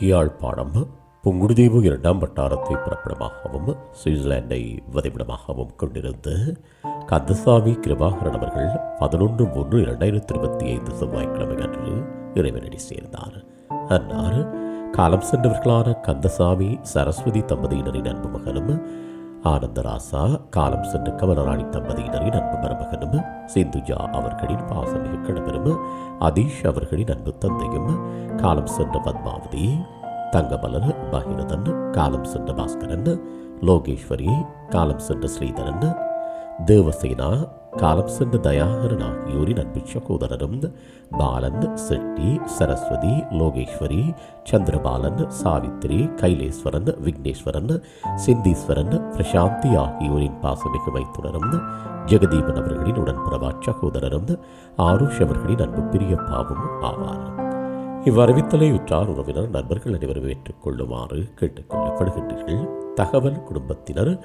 யாழ்ப்பாணம் புங்குடுதீவு இரண்டாம் வட்டாரத்தை பிறப்பிடமாகவும் சுவிட்சர்லாண்டை வதிவிடமாகவும் கொண்டிருந்த கந்தசாமி கிருபாகரன் அவர்கள் பதினொன்று மூன்று இரண்டாயிரத்தி இருபத்தி ஐந்து செவ்வாய்க்கிழமை அன்று இறைவனடி சேர்ந்தார். அன்னார் காலம் சென்றவர்களான கந்தசாமி சரஸ்வதி தம்பதியினரின் அன்பு மகனும் ஆனந்தராசா காலம் சென்ற கமலராணி தம்பதியினரின் அன்பு மருமகனும் சிந்துஜா அவர்களின் பாசமிகு கணவரும் அதீஷ் அவர்களின் அன்பு தந்தையும் காலம் சென்ற பத்மாவதி தங்கமலர் பகிரதன் காலம் சென்ற பாஸ்கரன் லோகேஸ்வரி காலம் சென்ற ஸ்ரீதரன் தேவசேனா காலம் சென்ற தயாகரன் ஆகியோரின் அன்பு சகோதரரும் பாலன் செட்டி சரஸ்வதி லோகேஸ்வரி சந்திரபாலன் சாவித்திரி கைலேஸ்வரன் விக்னேஸ்வரன் சிந்தீஸ்வரன் பிரசாந்தி ஆகியோரின் பாசமிகு வைத்துணரும் ஜெகதீபன் அவர்களின் உடன்பிறவா சகோதரரும் ஆருஷ் அவர்களின் அன்பு பிரியப்பாவும் ஆவார். இவ்வறிவித்தலை உற்றார் உறவினர் நண்பர்கள் அனைவரும் ஏற்றுக்கொள்ளுமாறு கேட்டுக்கொள்ளப்படுகின்றீர்கள். தகவல் குடும்பத்தினர்